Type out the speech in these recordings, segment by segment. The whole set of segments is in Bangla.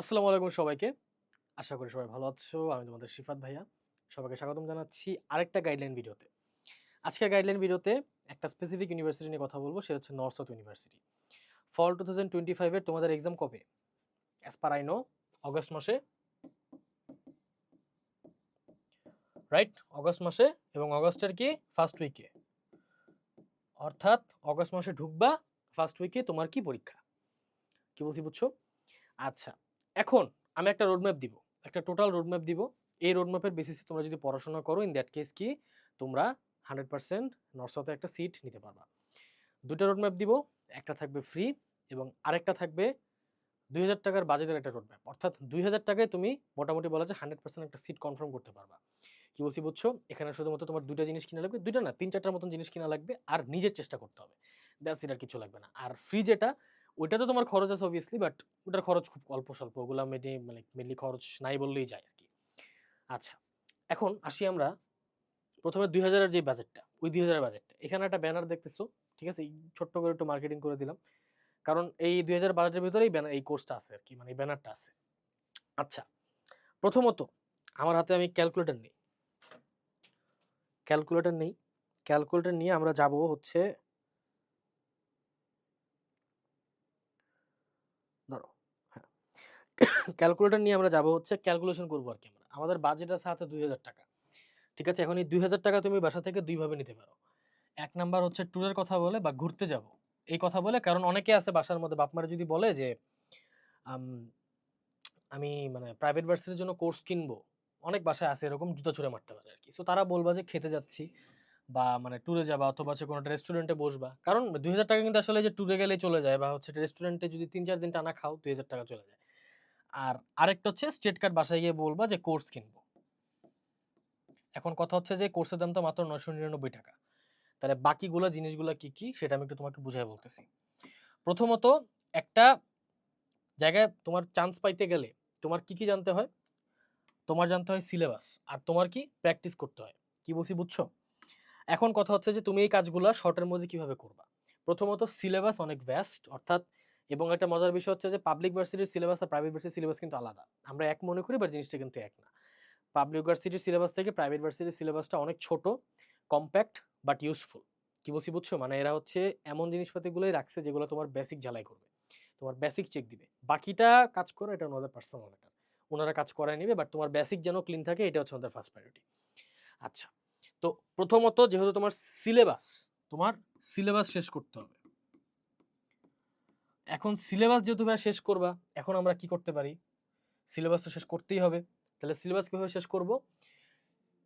আসসালামু আলাইকুম সবাইকে। আশা করি সবাই ভালো আছো। আমি তোমাদের শিফাত ভাইয়া। সবাইকে স্বাগতম জানাচ্ছি আরেকটা গাইডলাইন ভিডিওতে। আজকের গাইডলাইন ভিডিওতে একটা স্পেসিফিক ইউনিভার্সিটি নিয়ে কথা বলব, সেটা হচ্ছে North South University fall two thousand twenty ফাইভের তোমাদের এক্সাম কবে? As per I know August মাসে। রাইট অগস্ট মাসে এবং অগস্টের কি? ফার্স্ট উইকে অর্থাৎ অগস্ট মাসে ঢুকবা ফার্স্ট উইকে তোমার কি পরীক্ষা? কি বলছি বুঝছ? আচ্ছা এখন আমি একটা রোডম্যাপ দিব, একটা টোটাল রোডম্যাপ দিব। এই রোডম্যাপের বেসিসে তোমরা যদি পড়াশোনা করো ইন দ্যাট কেস কি? তোমরা হান্ড্রেড পার্সেন্ট নর্সাতে একটা সিট নিতে পারবা। দুটো রোডম্যাপ দিব, একটা থাকবে ফ্রি এবং আরেকটা থাকবে দুই হাজার টাকার বাজেটের একটা রোডম্যাপ অর্থাৎ দুই হাজার টাকায় তুমি মোটামুটি বলা যায় হান্ড্রেড পার্সেন্ট একটা সিট কনফার্ম করতে পারবা। কি বলছি বুঝছ? এখানে শুধুমাত্র তোমার দুইটা জিনিস কিনা লাগবে, দুইটা না তিন চারটার মতন জিনিস কিনা লাগবে, আর নিজের চেষ্টা করতে হবে। দ্যাটস ইট আর কিছু লাগবে না। আর ফ্রি যেটা ওইটা তো তোমার খরচ আছে অবভিয়াসলি বাট ওটার খরচ খুব অল্প স্বল্প। ওগুলো মেনে মানে মেনলি খরচ নাই বললেই যায় আর কি আচ্ছা এখন আসি আমরা প্রথমে দুই হাজারের যে বাজেটটা ওই দুই হাজারের বাজেটটা এখানে একটা ব্যানার দেখতেছো, ঠিক আছে? এই ছোট্ট করে একটু মার্কেটিং করে দিলাম। কারণ এই দুই হাজার বাজেটের ভিতরেই ব্যানার এই কোর্সটা আছে আর কি মানে এই ব্যানারটা আছে। আচ্ছা প্রথমত আমার হাতে আমি ক্যালকুলেটর নেই। ক্যালকুলেটর নেই। ক্যালকুলেটর নিয়ে আমরা যাব হচ্ছে ধরো হ্যাঁ ক্যালকুলেটর নিয়ে আমরা যাব হচ্ছে ক্যালকুলেশন করব আর কি আমরা। আমাদের বাজেট আছে হাতে দুই হাজার টাকা। ঠিক আছে? এখন এই দুই হাজার টাকা তুমি বাসা থেকে দুইভাবে নিতে পারো। এক নাম্বার হচ্ছে ট্যুরের কথা বলে বা ঘুরতে যাব। এই কথা বলে কারণ অনেকে আছে বাসার মধ্যে। বাপমারা যদি বলে যে, আমি মানে প্রাইভেট ভার্সিটির জন্য কোর্স কিনবো। অনেক বাসায় আছে এরকম জুতা ছুঁড়ে মারতে পারে আর কি। সো তারা বলবা যে, খেতে যাচ্ছি বা মানে ট্যুরে যাবা অথবা হচ্ছে কোনো রেস্টুরেন্টে বসবা। কারণ দুই হাজার টাকা কিন্তু আসলে যে ট্যুরে গেলে চলে যায় বা হচ্ছে রেস্টুরেন্টে যদি তিন চার দিন টানা খাও, দুই হাজার টাকা চলে যায়। আর আরেকটা হচ্ছে স্টেট কার্ড বাসায় গিয়ে বলবা যে কোর্স কিনবো। এখন কথা হচ্ছে যে কোর্সের দাম তো মাত্র নয়শো নিরানব্বই টাকা। তাহলে বাকিগুলো জিনিসগুলো কি কি সেটা আমি একটু তোমাকে বুঝাই বলতেছি। প্রথমত একটা জায়গায় তোমার চান্স পাইতে গেলে তোমার কি কি জানতে হয়? তোমার জানতে হয় সিলেবাস আর তোমার কি প্র্যাকটিস করতে হয়। কি বলছি বুঝছ? এখন কথা হচ্ছে যে তুমি এই কাজগুলো শর্টের মধ্যে কীভাবে করবা? প্রথমত সিলেবাস অনেক ভ্যাস্ট অর্থাৎ এবং একটা মজার বিষয় হচ্ছে যে পাবলিক ভার্সিটির সিলেবাস আর প্রাইভেট ভার্সিটির সিলেবাস কিন্তু আলাদা। আমরা এক মনে করি বাট জিনিসটা কিন্তু এক না। পাবলিক ভার্সিটির সিলেবাস থেকে প্রাইভেট ভার্সিটির সিলেবাসটা অনেক ছোট কম্প্যাক্ট বাট ইউজফুল কি বলছি বুঝছ? মানে এরা হচ্ছে এমন জিনিসপাতিগুলোই রাখছে যেগুলো তোমার বেসিক ঝালাই করবে। তোমার বেসিক চেক দিবে। বাকিটা কাজ করো, এটা ওনাদের পার্সোনাল ম্যাটার ওনারা কাজ করায় নেবে বাট তোমার বেসিক যেন ক্লিন থাকে, এটা হচ্ছে ওদের ফার্স্ট প্রায়োরিটি আচ্ছা তো প্রথমত যেহেতু তোমার সিলেবাস তোমার সিলেবাস শেষ করতে হবে। এখন সিলেবাস যেহেতু ভাই শেষ করবা, এখন আমরা কি করতে পারি? সিলেবাস তো শেষ করতেই হবে। তাহলে সিলেবাস কীভাবে শেষ করব?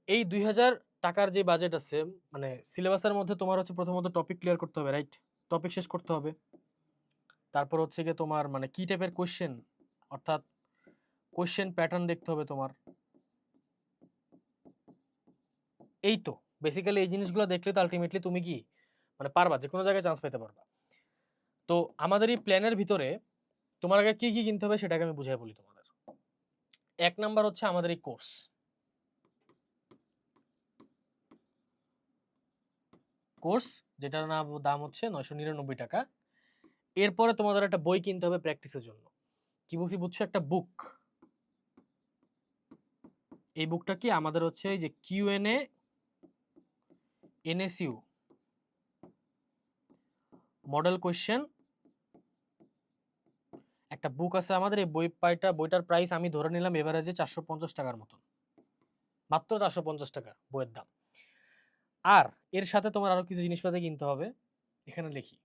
এই দুই হাজার টাকার যে বাজেট আছে মানে সিলেবাসের মধ্যে তোমার হচ্ছে প্রথমত টপিক ক্লিয়ার করতে হবে রাইট টপিক শেষ করতে হবে। তারপর হচ্ছে গিয়ে তোমার মানে কি টাইপের কোয়েশ্চেন অর্থাৎ কোয়েশ্চেন প্যাটার্ন দেখতে হবে তোমার। এই তো। বেসিক্যালি এই জিনিসগুলো দেখলে তো আলটিমেটলি তুমি কি? মানে পারবা যে কোনো জায়গায় চান্স পেতে পারবা। তো আমাদের এই প্ল্যানের ভিতরে তোমার আগে কি কি কিনতে হবে সেটাকে আমি বুঝাই বলি তোমাদের। এক নাম্বার হচ্ছে আমাদের এই কোর্স কোর্স যেটার নাম দাম হচ্ছে নয়শো নিরানব্বই টাকা। এরপরে তোমাদের একটা বই কিনতে হবে প্র্যাকটিসের জন্য। কি বলছি বুঝছ? একটা বুক এই বুকটা কি? আমাদের হচ্ছে এই যে কিউএনএ এনএসইউ মডেল কোয়েশ্চেন একটা বুক আছে আমাদের, এই বই পাইটা, বইটার প্রাইস আমি ধরে নিলাম এভারেজে চারশো পঞ্চাশ টাকার মতন। মাত্র চারশো পঞ্চাশ টাকা বইয়ের দাম। আর এর সাথে তোমার আরও কিছু জিনিসপাতি কিনতে হবে, এখানে লিখি।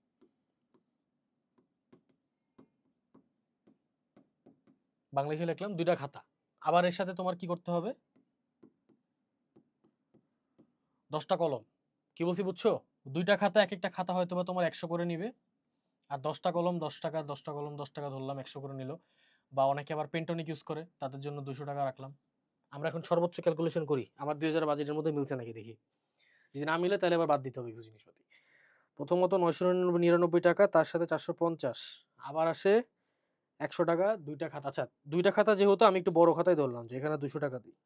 বাংলাদেশে লিখলাম দুইটা খাতা। আবার এর সাথে তোমার কি করতে হবে? দশটা কলম। কি বলছি বুঝছ? দুইটা খাতা, এক একটা খাতা হয়তো বা তোমার একশো করে নিবে। আর দশটা কলম, দশ টাকা, দশটা কলম, দশ টাকা ধরলাম, একশো করে নিল। বা অনেকে আবার পেন্টনিক ইউজ করে, তাদের জন্য দুশো টাকা রাখলাম। আমরা এখন সর্বোচ্চ ক্যালকুলেশন করি, আমার দুই হাজার বাজেটের মধ্যে মিলছে নাকি দেখি। যদি না মিলে তাহলে আবার বাদ দিতে হবে কিছু জিনিসপাতি। প্রথমত নয়শো নিরানব্বই টাকা, তার সাথে চারশো পঞ্চাশ। আবার আসে একশো টাকা, দুইটা খাতা। আচ্ছা দুইটা খাতা যেহেতু আমি একটু বড় খাতায় ধরলাম যে এখানে দুশো টাকা দিই।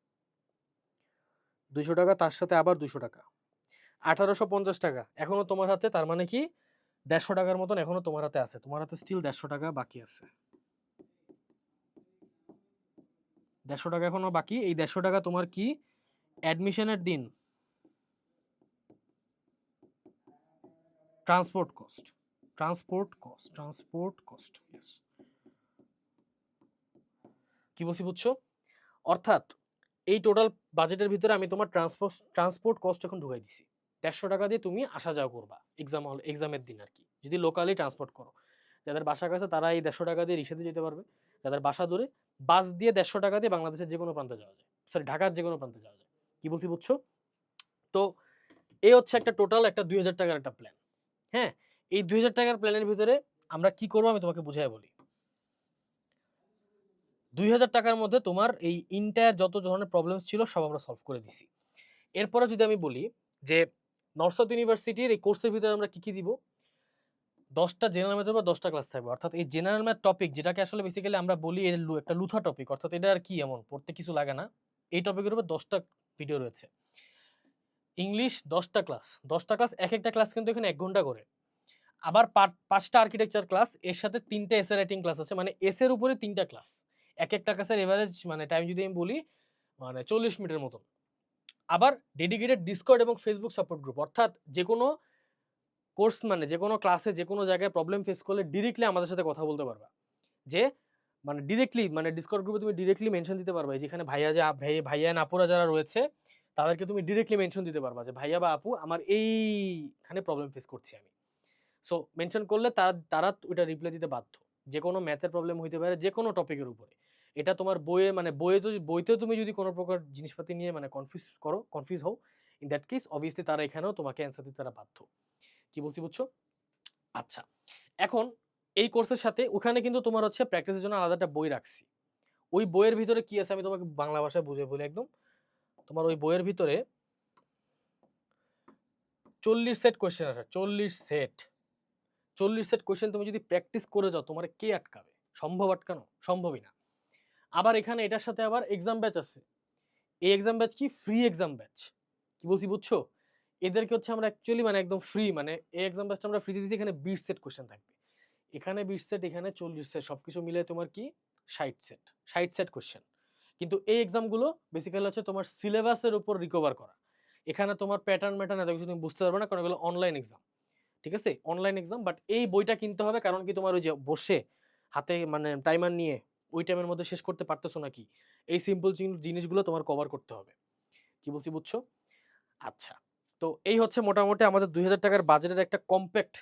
দুশো টাকা, তার সাথে আবার দুশো টাকা। আঠারোশো পঞ্চাশ টাকা, এখনও তোমার হাতে, তার মানে কি দেড়শো টাকার মতন এখনও তোমার হাতে আছে। তোমার হাতে স্টিল দেড়শো টাকা বাকি আছে। দেড়শো টাকা এখনও বাকি। এই দেড়শো টাকা তোমার কি? অ্যাডমিশনের দিন। Transport cost transport cost transport cost কি বলছি বুঝছ? অর্থাৎ এই টোটাল বাজেটের ভিতরে আমি তোমার ট্রান্সপোর্ট ট্রান্সপোর্ট কস্ট এখন ঢুকাই দিছি। দেড়শো টাকা দিয়ে তুমি আসা যাওয়া করবা এক্সাম হল এক্সামের দিন আর কি যদি লোকালি ট্রান্সপোর্ট করো, যাদের বাসা কাছে তারা এই দেড়শো টাকা দিয়ে রিক্সাতে যেতে পারবে, যাদের বাসা দূরে, বাস দিয়ে দেড়শো টাকা দিয়ে বাংলাদেশের যে কোনো প্রান্তে যাওয়া যায়। সরি ঢাকার যে কোনো প্রান্তে যাওয়া যায়। কি বলছি বুঝছ? তো এই হচ্ছে একটা টোটাল একটা দুই হাজার টাকার একটা প্ল্যান হ্যাঁ? এই দুই হাজার টাকার প্ল্যানের ভিতরে আমরা কি করব আমি তোমাকে বুঝাই বলি। দুই হাজার টাকার মধ্যে তোমার এই ইন্টায়ার যত ধরনের প্রবলেমস ছিল সব আমরা সলভ করে দিছি। এরপরে যদি আমি বলি যে নর্থ সাউথ ইউনিভার্সিটির এই কোর্সের ভিতরে আমরা কি কি দিব? দশটা জেনারেল ম্যাথের বা দশটা ক্লাস থাকবে। অর্থাৎ এই জেনারেল ম্যাথ টপিক যেটাকে আসলে বেসিক্যালি আমরা বলি এর একটা লুথা টপিক অর্থাৎ এটা আর কি এমন? পড়তে কিছু লাগে না। এই টপিকের উপর দশটা ভিডিও রয়েছে। ইংলিশ দশটা ক্লাস দশটা ক্লাস এক একটা ক্লাস কিন্তু এখানে এক ঘণ্টা করে। আবার পাঁচটা আর্কিটেকচার ক্লাস এর সাথে তিনটা এসে রাইটিং ক্লাস আছে। মানে এসের উপরে তিনটা ক্লাস এক একটা ক্লাসের এভারেজ মানে টাইম যদি আমি বলি মানে চল্লিশ মিনিটের মতন। আবার ডেডিকেটেড ডিসকর্ড এবং ফেসবুক সাপোর্ট গ্রুপ অর্থাৎ যে কোনো কোর্স মানে যে কোনো ক্লাসে যে কোনো জায়গায় প্রবলেম ফেস করলে ডিরেক্টলি আমাদের সাথে কথা বলতে পারবা। যে মানে ডিরেক্টলি মানে ডিসকর্ড গ্রুপে তুমি ডিরেক্টলি মেনশন দিতে পারবা যেখানে ভাইয়া যে ভাই, ভাইয়া আপুরা যারা রয়েছে, তাদেরকে তুমি ডিরেক্টলি মেনশন দিতে পারবা যে ভাইয়া বা আপু আমার এইখানে প্রবলেম ফেস করছি আমি। সো মেনশন করলে তারা তারা ওইটা রিপ্লাই দিতে বাধ্য। যে কোনো ম্যাথের প্রবলেম হইতে পারে যে কোনো টপিকের উপরে। এটা তোমার বইয়ে মানে বইয়ে তো বইতেও তুমি যদি কোনো প্রকার জিনিসপাতি নিয়ে মানে কনফিউজ করো কনফিউজ হও ইন দ্যাট কেস অবভিয়াসলি তারা এখানেও তোমাকে অ্যান্সার দিতে তারা বাধ্য। কি বলছি বুঝছ? আচ্ছা এখন এই কোর্সের সাথে ওখানে কিন্তু তোমার হচ্ছে প্র্যাকটিসের জন্য আলাদা একটা বই রাখছি। ওই বইয়ের ভিতরে কি আছে আমি তোমাকে বাংলা ভাষায় বুঝে বলি একদম। তোমার ওই বইয়ের ভিতরে চল্লিশ সেট কোয়েশ্চেন আছে চল্লিশ সেট চল্লিশ সেট কোয়েশ্চেন তুমি যদি প্র্যাকটিস করে যাও, তোমার কে আটকাবে? সম্ভব আটকানো? সম্ভবই না। আবার এখানে এটার সাথে আবার এক্সাম ব্যাচ আছে। এই এক্সাম ব্যাচ কি? ফ্রি এক্সাম ব্যাচ কি বলছি বুঝছ? এদেরকে হচ্ছে আমরা অ্যাকচুয়ালি মানে একদম ফ্রি মানে এই এক্সাম ব্যাচটা আমরা ফ্রিতে দিচ্ছি এখানে বিশ সেট কোয়েশ্চেন থাকবে। এখানে বিশ সেট এখানে চল্লিশ সেট সব কিছু মিলে তোমার কি? ষাট সেট ষাট সেট কোয়েশ্চেন কিন্তু এই এক্সামগুলো বেসিক্যালি হচ্ছে তোমার সিলেবাসের উপর রিকভার করা। এখানে তোমার প্যাটার্ন ম্যাটার্ন এত কিছু তুমি বুঝতে পারবে না, কারণ এগুলো অনলাইন এক্সাম ঠিক আছে? অনলাইন এক্সাম বাট এই বইটা কিনতে হবে, কারণ কি তোমার ওই যে বসে হাতে মানে টাইমার নিয়ে ওই টাইমের মধ্যে শেষ করতে পারতেছো নাকি? এই সিম্পল জিনিসগুলো তোমার কভার করতে হবে। কি বলছি বুঝছ? আচ্ছা তো এই হচ্ছে মোটামুটি আমাদের দুই হাজার টাকার বাজেটের একটা কম্প্যাক্ট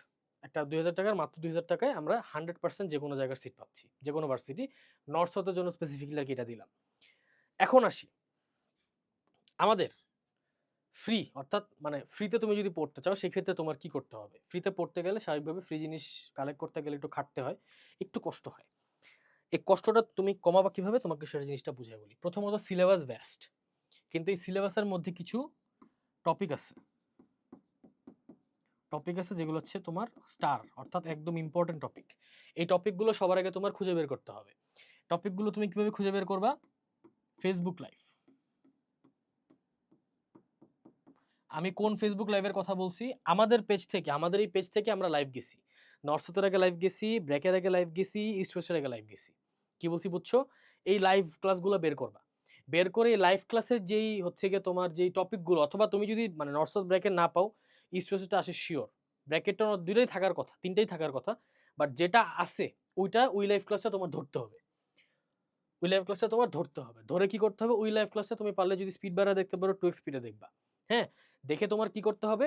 একটা দুই হাজার টাকার, মাত্র দুই হাজার টাকায় আমরা হান্ড্রেড পার্সেন্ট যে কোনো জায়গার সিট পাচ্ছি, যে কোনো ভার্সিটি নর্থ সাউথের জন্য স্পেসিফিকলি আর কি এটা দিলাম। এখন আসি। আমাদের ফ্রি অর্থাৎ মানে ফ্রিতে তুমি যদি পড়তে চাও, সেক্ষেত্রে তোমার কি করতে হবে? ফ্রিতে পড়তে গেলে স্বাভাবিকভাবে ফ্রি জিনিস কালেক্ট করতে গেলে একটু খাটতে হয়, একটু কষ্ট হয়। এই কষ্টটা তুমি কমাবা কীভাবে? তোমাকে সেটা জিনিসটা বুঝাই বলি। প্রথমত সিলেবাস বেস্ট কিন্তু এই সিলেবাসের মধ্যে কিছু টপিক আছে। টপিক আছে যেগুলো হচ্ছে তোমার স্টার অর্থাৎ একদম ইম্পর্টেন্ট টপিক এই টপিকগুলো সবার আগে তোমার খুঁজে বের করতে হবে। টপিকগুলো তুমি কীভাবে খুঁজে বের করবা? ফেসবুক লাইভ আমি কোন ফেসবুক লাইভের কথা বলছি? আমাদের পেজ থেকে, আমাদের এই পেজ থেকে আমরা লাইভ গেছি। নর্থসের আগে লাইভ গেছি, ব্র্যাকের আগে লাইভ গেছি ইস্ট ওয়েস্টের আগে লাইভ গেছি। কি বলছি বুঝছ? এই লাইভ ক্লাসগুলো বের করবা। বের করে এই লাইভ ক্লাসের যেই হচ্ছে গিয়ে তোমার যেই টপিকগুলো অথবা তুমি যদি মানে নর্থ সাউথ ব্র্যাকেট না পাও ইস্ট ওয়েস্টটা আসে শিওর ব্র্যাকেটটা দুটোই থাকার কথা, তিনটেই থাকার কথা। বাট যেটা আছে, ওইটা ওই লাইভ ক্লাসটা তোমার ধরতে হবে। ওই লাইভ ক্লাসটা তোমার ধরতে হবে। ধরে কি করতে হবে? ওই লাইভ ক্লাসটা তুমি পারলে যদি স্পিড বাড়া দেখতে পারো টু স্পিডে দেখবা। হ্যাঁ? দেখে তোমার কি করতে হবে?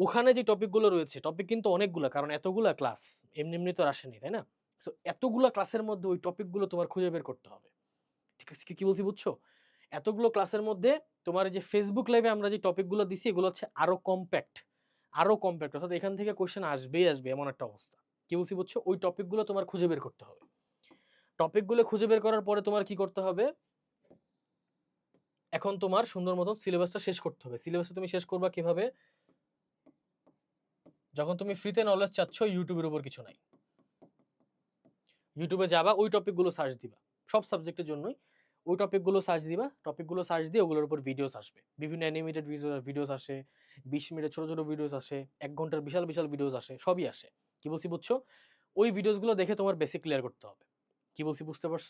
ওখানে যে টপিকগুলো রয়েছে টপিক কিন্তু অনেকগুলো, কারণ এতগুলা ক্লাস এমনি এমনি তো আসেনি, তাই না? সো এতগুলো ক্লাসের মধ্যে ওই টপিকগুলো তোমার খুঁজে বের করতে হবে। ঠিক আছে কি- বলছি বুঝছ? এতগুলো ক্লাসের মধ্যে তোমার যে ফেসবুক লাইভে আমরা যে টপিকগুলো দিছি, এগুলো হচ্ছে আরও কম্প্যাক্ট আরও কম্প্যাক্ট অর্থাৎ এখান থেকে কোশ্চেন আসবেই আসবে, এমন একটা অবস্থা। কি বলছি বুঝছ? ওই টপিকগুলো তোমার খুঁজে বের করতে হবে। টপিকগুলো খুঁজে বের করার পরে তোমার কি করতে হবে? এখন তোমার সুন্দর মতন সিলেবাসটা শেষ করতে হবে। সিলেবাসটা তুমি শেষ করবা কীভাবে? যখন তুমি ফ্রিতে নলেজ চাচ্ছ ইউটিউবের উপর কিছু নাই। ইউটিউবে যাবা, ওই টপিকগুলো সার্চ দিবা। সব সাবজেক্টের জন্যই ওই টপিকগুলো সার্চ দিবা টপিকগুলো সার্চ দিয়ে ওগুলোর উপর ভিডিওস আসবে। বিভিন্ন অ্যানিমেটেড ভিডিওস আসে, বিশ মিনিটের ছোট ছোট ভিডিওস আসে, এক ঘণ্টার বিশাল বিশাল ভিডিওস আসে, সবই আসে। কি বলছি বুঝছ? ওই ভিডিওসগুলো দেখে তোমার বেসিক ক্লিয়ার করতে হবে। কি বলছি বুঝতে পারছ?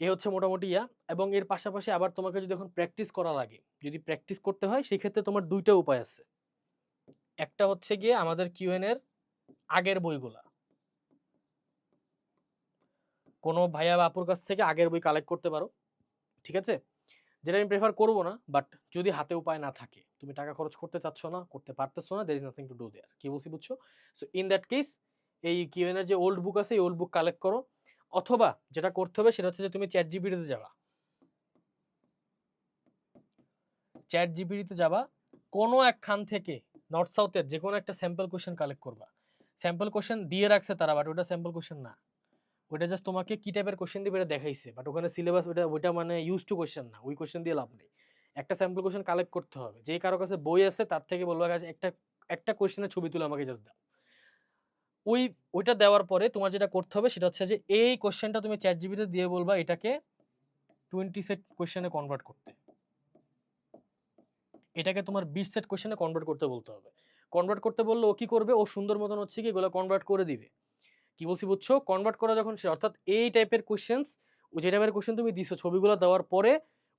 এ হচ্ছে মোটামুটি ইয়া, এবং এর পাশাপাশি আবার তোমাকে যদি এখন প্র্যাকটিস করা লাগে, যদি প্র্যাকটিস করতে হয়, সেক্ষেত্রে তোমার দুইটা উপায় আছে। একটা হচ্ছে গিয়ে আমাদের কিউএন এর আগের বইগুলা। কোনো ভাইয়া বা আপুর কাছ থেকে আগের বই কালেক্ট করতে পারো, ঠিক আছে? যেটা আমি প্রেফার করব না বাট যদি হাতে উপায় না থাকে। তুমি টাকা খরচ করতে চাচ্ছ না, করতে পারতেছো না there is nothing to do there কি বলছি বুঝছ? সো ইন দ্যাট কেস এই কিউএন এর যে ওল্ড বুক আছে, এই ওল্ড বুক কালেক্ট করো। অথবা যেটা করতে হবে, সেটা হচ্ছে যে তুমি চ্যাট জিবিটিতে যাবা। চ্যাট জিবিটিতে যাবা, কোনো একখান থেকে নর্থ সাউথের যে কোনো একটা স্যাম্পল কোশ্চেন কালেক্ট করবা। স্যাম্পল কোশ্চেন দিয়ে রাখছে তারা বাট ওটা স্যাম্পল কোশ্চেন না। ওইটা জাস্ট তোমাকে কী টাইপের কোশ্চেন দিবে এটা দেখাইছে বাট ওখানে সিলেবাস ওইটা ওইটা মানে ইউজ টু কোশ্চেন না, ওই কোশ্চেন দিয়ে লাভ নেই। একটা স্যাম্পল কোশ্চেন কালেক্ট করতে হবে। যেই কারও কাছে বই আছে, তার থেকে বলব কাছে একটা একটা কোশ্চেনের ছবি তুলে আমাকে জাস্ট দাও। ওই, ওইটা দেওয়ার পরে তোমার যেটা করতে হবে, সেটা হচ্ছে যে এই কোশ্চেনটা তুমি চ্যাট জিবিতে দিয়ে বলবা এটাকে টোয়েন্টি সেট কোশ্চেনে কনভার্ট করতে। এটাকে তোমার বিশ সেট কোশ্চেনে কনভার্ট করতে বলতে হবে। কনভার্ট করতে বললে ও কি করবে? ও সুন্দর মতন হচ্ছে কি এগুলো কনভার্ট করে দিবে। কি বলছি বুঝছ? কনভার্ট করা যখন সে অর্থাৎ এই টাইপের কোশ্চেন্স ও যে টাইপের কোশ্চেন তুমি দিছো ছবিগুলো দেওয়ার পরে,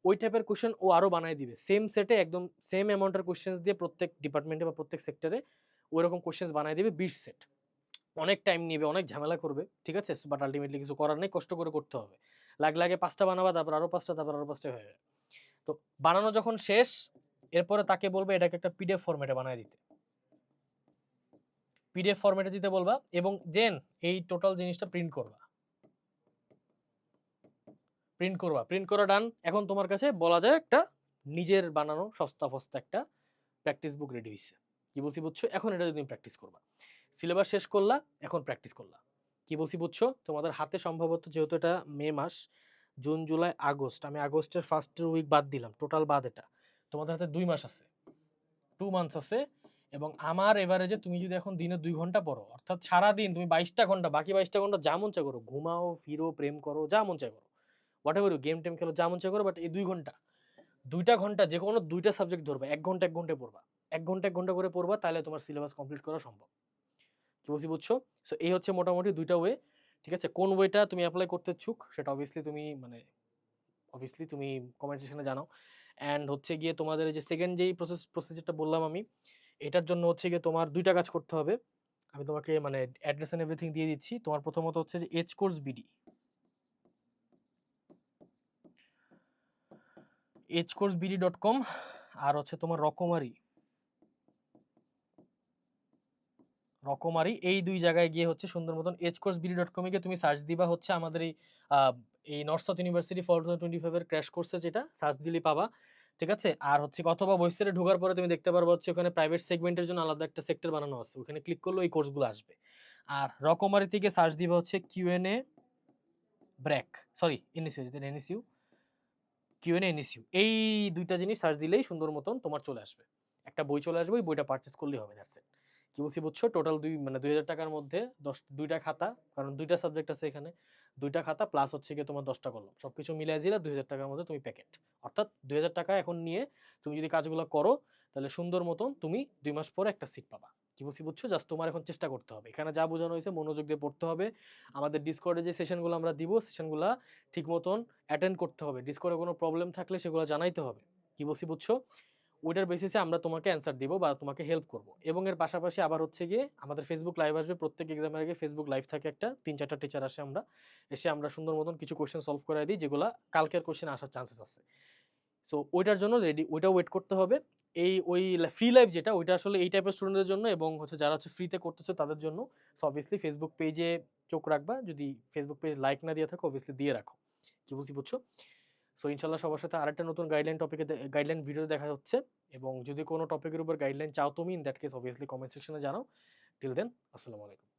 ওই টাইপের কোশ্চেন ও আরও বানায় দিবে। সেম সেটে একদম সেম অ্যামাউন্টের কোশ্চেন্স দিয়ে প্রত্যেক ডিপার্টমেন্টে বা প্রত্যেক সেক্টরে ওই রকম কোশ্চেন্স বানায় দিবে বিশ সেট অনেক টাইম নিবে, অনেক ঝামেলা করবে, ঠিক আছে? বাট আলটিমেটলি কিছু করার নেই, কষ্ট করে করতে হবে। লাগ, লাগে পাঁচটা বানাবা, তারপর আরও পাঁচটা, তারপর আরও পাঁচটা হয়ে যাবে। তো বানানো যখন শেষ এরপরে তাকে বলবে এটাকে একটা পিডিএফ ফরম্যাটে বানায় দিতে। পিডিএফ ফরম্যাটে দিতে বলবা এবং দেন এই টোটাল জিনিসটা প্রিন্ট করবা। প্রিন্ট করবা। প্রিন্ট করা ডান এখন তোমার কাছে বলা যায় একটা নিজের বানানো সস্তা ফস্তা একটা প্র্যাকটিস বুক রেডি হয়েছে কি বলছি বুঝছ? এখন এটা তুমি প্র্যাকটিস করবা। সিলেবাস শেষ করলা, এখন প্র্যাকটিস করলা। কি বলছি বুঝছ? তোমাদের হাতে সম্ভবত যেহেতু এটা মে মাস জুন জুলাই আগস্ট আমি আগস্টের ফার্স্ট উইক বাদ দিলাম। টোটাল বাদ এটা। তোমাদের হাতে দুই মাস আছে। টু মান্থস আছে এবং আমার এভারেজে তুমি যদি এখন দিনে দুই ঘণ্টা পড়ো, অর্থাৎ সারা দিন তুমি বাইশটা ঘণ্টা, বাকি বাইশটা ঘণ্টা যা মন চা করো, ঘুমাও, ফিরো, প্রেম করো, যা মন চা করো। হোয়াট এভার গেম টেম খেলো, যা মন চা করো বাট এই দুই ঘণ্টা। দুইটা ঘণ্টা, যে কোনো দুইটা সাবজেক্ট ধরবা, এক ঘণ্টা এক ঘণ্টা পড়বা। এক ঘণ্টা এক ঘণ্টা করে পড়বা, তাহলে তোমার সিলেবাস কমপ্লিট করা সম্ভব। কি বলছি, বুঝছ? সো এই হচ্ছে মোটামুটি দুইটা ওয়ে ঠিক আছে? কোন ওয়েটা তুমি অ্যাপ্লাই করতে ইচ্ছুক, সেটা অবভিয়াসলি তুমি মানে অবভিয়াসলি তুমি কমেন্ট সেকশনে জানাও। অ্যান্ড হচ্ছে গিয়ে তোমাদের যে সেকেন্ড যেই প্রসেস প্রসেসরটা বললাম আমি, এটার জন্য হচ্ছে গিয়ে তোমার দুইটা কাজ করতে হবে। আমি তোমাকে মানে অ্যাড্রেস অ্যান্ড এভরিথিং দিয়ে দিচ্ছি। তোমার প্রথমত হচ্ছে যে H course BD H course BD dot com আর হচ্ছে তোমার রকমারি। রকমারি। এই দুই জায়গায় গিয়ে হচ্ছে সুন্দর মতন এইচ কোর্স বিডি ডট কমে গিয়ে তুমি সার্চ দিবা হচ্ছে আমাদের এই এই North South University for thousand twenty ফাইভের ক্র্যাশ কোর্সে যেটা সার্চ দিলে পাবা। ঠিক আছে? আর হচ্ছে অথবা ওয়েবসাইটে ঢোকার পরে তুমি দেখতে পারব হচ্ছে ওখানে প্রাইভেট সেগমেন্টের জন্য আলাদা একটা সেক্টর বানানো আছে। ওখানে ক্লিক করলে এই কোর্সগুলো আসবে। আর রকমারি থেকে সার্চ দিবা হচ্ছে কিউএনএ ব্র্যাক সরি এনএসইউ যেটা এনএসইউ কিউএনএ এনএসইউ এই দুইটা জিনিস সার্চ দিলেই সুন্দর মতন তোমার চলে আসবে। একটা বই চলে আসবে, ওই বইটা পারচেস করলেই হবে দ্যাটস ইট কি বলছি বুঝছ? টোটাল দুই মানে দুই হাজার টাকার মধ্যে দশ, দুইটা খাতা, কারণ দুইটা সাবজেক্ট আছে এখানে। দুইটা খাতা প্লাস হচ্ছে গিয়ে তোমার দশটা কলম সব কিছু মিলিয়ে দিলে দুই হাজার টাকার মধ্যে তুমি প্যাকেট অর্থাৎ দুই হাজার টাকা এখন নিয়ে তুমি যদি কাজগুলো করো, তাহলে সুন্দর মতন তুমি দুই মাস পরে একটা সিট পাবা। কি বলছি বুঝছ? জাস্ট তোমার এখন চেষ্টা করতে হবে। এখানে যা বোঝানো হয়েছে মনোযোগ দিয়ে পড়তে হবে। আমাদের ডিসকর্ডে যে সেশনগুলো আমরা দিব সেশনগুলো ঠিক মতন অ্যাটেন্ড করতে হবে। ডিসকর্ডে কোনো প্রবলেম থাকলে সেগুলো জানাইতে হবে। কি বলছি বুঝছ? ওইটার বেসিসে আমরা তোমাকে অ্যান্সার দিব বা তোমাকে হেল্প করব। এবং এর পাশাপাশি আবার হচ্ছে গিয়ে আমাদের ফেসবুক লাইভ আসবে। প্রত্যেক এক্সামের আগে ফেসবুক লাইভ থাকে একটা। তিন, চারটা টিচার আসে আমরা। এসে আমরা সুন্দর মতন কিছু কোয়েশ্চেন সলভ করে দিই, যেগুলো কালকের কোয়েশ্চেন আসার চান্সেস আছে। সো ওইটার জন্য রেডি ওইটাও ওয়েট করতে হবে। এই ওই ফ্রি লাইভ যেটা, ওইটা আসলে এই টাইপের স্টুডেন্টদের জন্য এবং হচ্ছে যারা হচ্ছে ফ্রিতে করতেছে তাদের জন্য। সো অবভিয়াসলি ফেসবুক পেজে চোখ রাখবা। যদি ফেসবুক পেজ লাইক না দিয়ে থাকো অবভিয়াসলি দিয়ে রাখো। কি বলছি বুঝছ? সো ইনশাল্লাহ সবার সাথে আরেকটা নতুন গাইডলাইন টপিকে গাইডলাইন ভিডিও দেখা হচ্ছে। এবং যদি কোনো টপিকের উপর গাইডলাইন চাও তুমি in that case obviously comment সেকশনে জানাও। টিল দেন আসসালামু আলাইকুম।